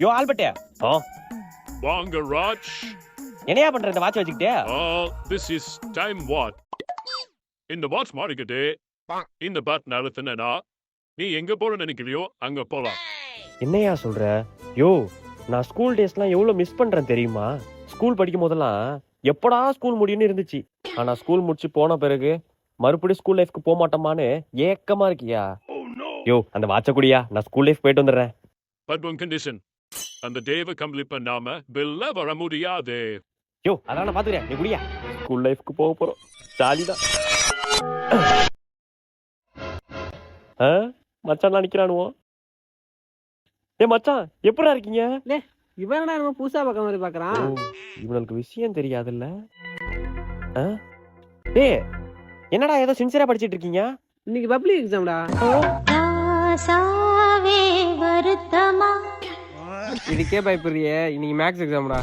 யோ Albert ஓ வாங்க ராஜ். என்னையா பண்ற இந்த வாட்ச் வச்சுக்கிட்டே? திஸ் இஸ் டைம் வாட் இந்த வாட்ச் மாறிக்கிட்டு இந்த பாட் நடத்தினா நீ எங்க போற நினைக்கிறியோ அங்க போலாம். என்னையா சொல்ற? யோ நான் ஸ்கூல் டேஸ்லாம் எவ்வளவு மிஸ் பண்றேன் தெரியுமா? ஸ்கூல் படிக்கும் போதெல்லாம் எப்படா ஸ்கூல் முடியும்னு இருந்துச்சு. ஆனா ஸ்கூல் முடிச்சு போன பிறகு மறுபடியும் ஸ்கூல் லைஃப்க்கு போக மாட்டோமான்னு ஏக்கமா இருக்கியா? யோ அந்த வாட்ச குடியா. நான் ஸ்கூல் லைஃப் போயிட்டு வந்துடுறேன். பட் ஒன் கண்டிஷன் அந்த டேவை கம்ப்ளீட் பண்ணாம வெளில வர முடியாது யோ அதான் நான் பாத்துக்கிறேன். நீ குடியா? ஸ்கூல் லைஃப்க்கு போக போறோம். ஜாலிதான் ஆ? மச்சான் நிக்கிறானுவோ? ஏ மச்சான் எப்படா இருக்கீங்க? இவன் என்ன நம்ம புதுசா பார்க்க மாதிரி பாக்குறான் இவனுக்கு விஷயம் தெரியாதுல்ல? ஆ? டேய் என்னடா ஏதோ சின்சியரா படிச்சிட்டு இருக்கீங்க? இன்னைக்கு பப்ளிக் எக்ஸாம்டா வருத்தமா இதுக்கே பயப்படுறியே. இன்னைக்கு மேக்ஸ் எக்ஸாம்டா